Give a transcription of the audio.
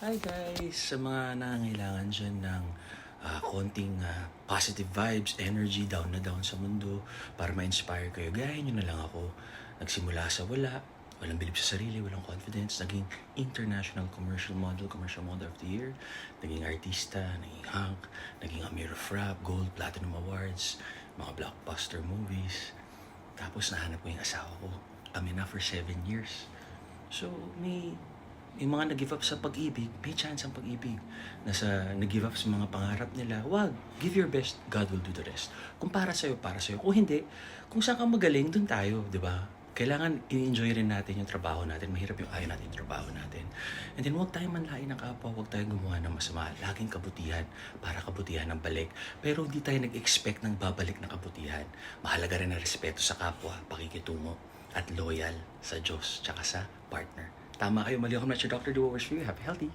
Hi guys! Sa mga nangangailangan dyan ng ah, konting ah, positive vibes, energy, down na down sa mundo para ma-inspire kayo, gaya nyo na lang ako. Nagsimula sa wala, walang bilib sa sarili, walang confidence, naging international commercial model, commercial model of the year, naging artista, naging hunk, naging Amir of Rap, Gold, Platinum Awards, mga blockbuster movies. Tapos nahanap ko yung asawa ko. Kami na for seven years. So, may yung mga nag-give up sa pag-ibig, may chance ang pag-ibig. Nasa nag-give up sa mga pangarap nila, wag, give your best, God will do the rest. Kung para sa'yo, para sa'yo. Kung hindi, kung saan ka magaling, dun tayo, di ba? Kailangan i-enjoy rin natin yung trabaho natin. Mahirap yung ayaw natin yung trabaho natin. And then, huwag tayong manlain ng kapwa, huwag tayong gumawa ng masama. Laging kabutihan para kabutihan ng balik. Pero hindi tayo nag-expect ng babalik na kabutihan. Mahalaga rin ang respeto sa kapwa, pakikitungo, at loyal sa Diyos, tsaka sa partner. Tama kayo, mali ako. Not your doctor. Do what works for you. Happy, healthy.